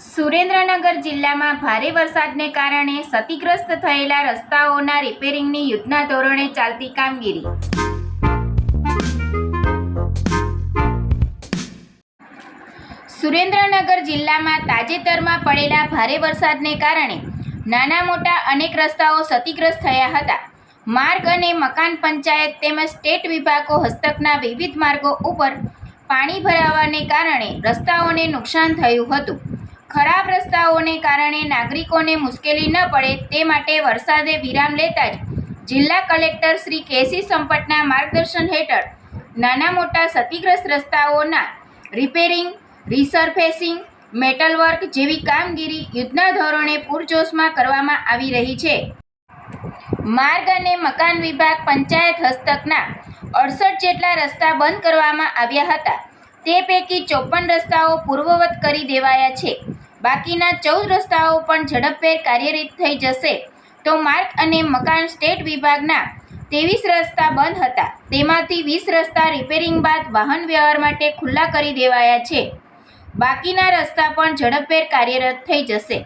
સુરેન્દ્રનગર જિલ્લામાં ભારે વરસાદને કારણે ક્ષતિગ્રસ્ત થયેલા રસ્તાઓના રિપેરિંગની યુદ્ધના ધોરણે ચાલતી કામગીરી. સુરેન્દ્રનગર જિલ્લામાં તાજેતરમાં પડેલા ભારે વરસાદને કારણે નાના મોટા અનેક રસ્તાઓ ક્ષતિગ્રસ્ત થયા હતા. માર્ગ અને મકાન પંચાયત તેમજ સ્ટેટ વિભાગો હસ્તકના વિવિધ માર્ગો ઉપર પાણી ભરાવાને કારણે રસ્તાઓને નુકસાન થયું હતું. ખરાબ રસ્તાઓને કારણે નાગરિકોને મુશ્કેલી ન પડે તે માટે વરસાદે વિરામ લેતા જ જિલ્લા કલેક્ટર શ્રી કેસી સંપટના માર્ગદર્શન હેઠળ નાના મોટા ક્ષતિગ્રસ્ત રસ્તાઓના રિપેરિંગ, રિસર્ફેસિંગ મેટલ વર્ક જેવી કામગીરી યુદ્ધના ધોરણે પૂરજોશમાં કરવામાં આવી રહી છે. માર્ગ અને મકાન વિભાગ પંચાયત હસ્તકના અડસઠ જેટલા રસ્તા બંધ કરવામાં આવ્યા હતા. તે પૈકી ચોપન રસ્તાઓ પૂર્વવત કરી દેવાયા છે. બાકીના ચૌદ રસ્તાઓ પણ ઝડપભેર કાર્યરત થઈ જશે. તો માર્ગ અને મકાન સ્ટેટ વિભાગના ત્રેવીસ રસ્તા બંધ હતા. તેમાંથી વીસ રસ્તા રિપેરિંગ બાદ વાહન વ્યવહાર માટે ખુલ્લા કરી દેવાયા છે. બાકીના રસ્તા પણ ઝડપભેર કાર્યરત થઈ જશે.